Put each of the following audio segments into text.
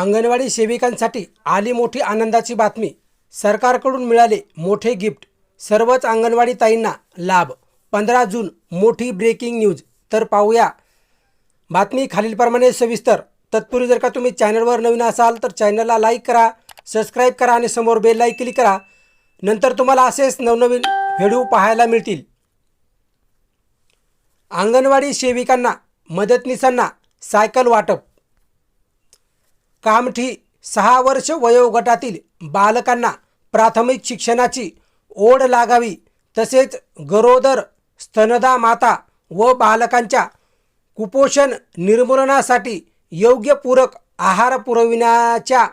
अंगणवाडी सेविकांसाठी आली मोठी आनंदाची बातमी. सरकारकडून मिळाले मोठे गिफ्ट. सर्वच अंगणवाडी ताईंना लाभ. पंधरा जून मोठी ब्रेकिंग न्यूज. तर पाहूया. बातमी खालीलप्रमाणे सविस्तर. तत्पूर्वी जर का तुम्ही चॅनलवर नवीन असाल तर चॅनलला लाईक करा सबस्क्राईब करा आणि समोर बेललाही क्लिक करा. नंतर तुम्हाला असेच नवनवीन व्हिडिओ पाहायला मिळतील. अंगणवाडी सेविकांना मदतनीसांना सायकल वाटप. कामठी सहा वर्ष वयोगटातील बालकांना प्राथमिक शिक्षणाची ओढ लागावी तसेच गरोदर स्तनदा माता व बालकांच्या कुपोषण निर्मूलनासाठी योग्य पूरक आहार पुरविण्याच्या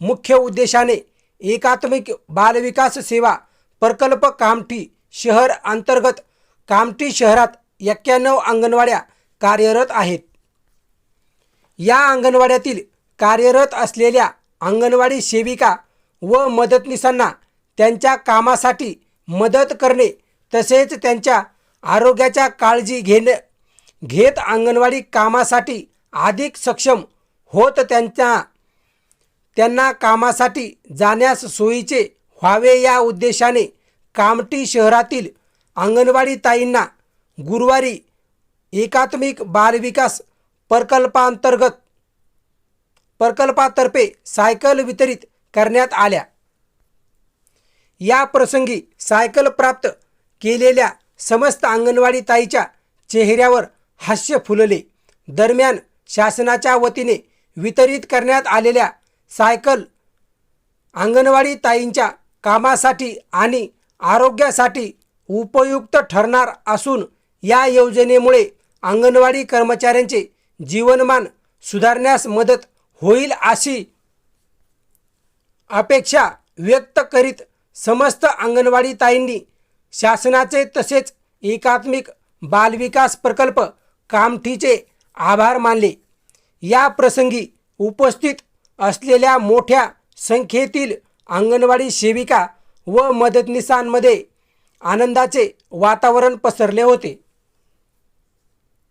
मुख्य उद्देशाने एकात्मिक बालविकास सेवा प्रकल्प कामठी शहर अंतर्गत कामठी शहरात एक्क्याण्णव अंगणवाड्या कार्यरत आहेत. या अंगणवाड्यातील कार्यरत असलेल्या अंगणवाडी सेविका व मदतनीसांना त्यांच्या कामासाठी मदत करणे तसेच त्यांच्या आरोग्याच्या काळजी घेणे घेत अंगणवाडी कामासाठी अधिक सक्षम होत त्यांच्या त्यांना कामासाठी जाण्यास सोयीचे व्हावे या उद्देशाने कामठी शहरातील अंगणवाडी ताईंना गुरुवारी एकात्मिक बालविकास प्रकल्पांतर्गत प्रकल्पातर्फे सायकल वितरित करण्यात आल्या. या प्रसंगी सायकल प्राप्त केलेल्या समस्त अंगणवाडी ताईच्या चेहऱ्यावर हास्य फुलले. दरम्यान शासनाच्या वतीने वितरित करण्यात आलेल्या सायकल अंगणवाडी ताईंच्या कामासाठी आणि आरोग्यासाठी उपयुक्त ठरणार असून या योजनेमुळे अंगणवाडी कर्मचाऱ्यांचे जीवनमान सुधारण्यास मदत होईल अशी अपेक्षा व्यक्त करीत समस्त अंगणवाडी ताईंनी शासनाचे तसेच एकात्मिक बालविकास प्रकल्प कामठीचे आभार मानले. या प्रसंगी उपस्थित असलेल्या मोठ्या संख्येतील अंगणवाडी सेविका व मदतनीसांमध्ये आनंदाचे वातावरण पसरले होते.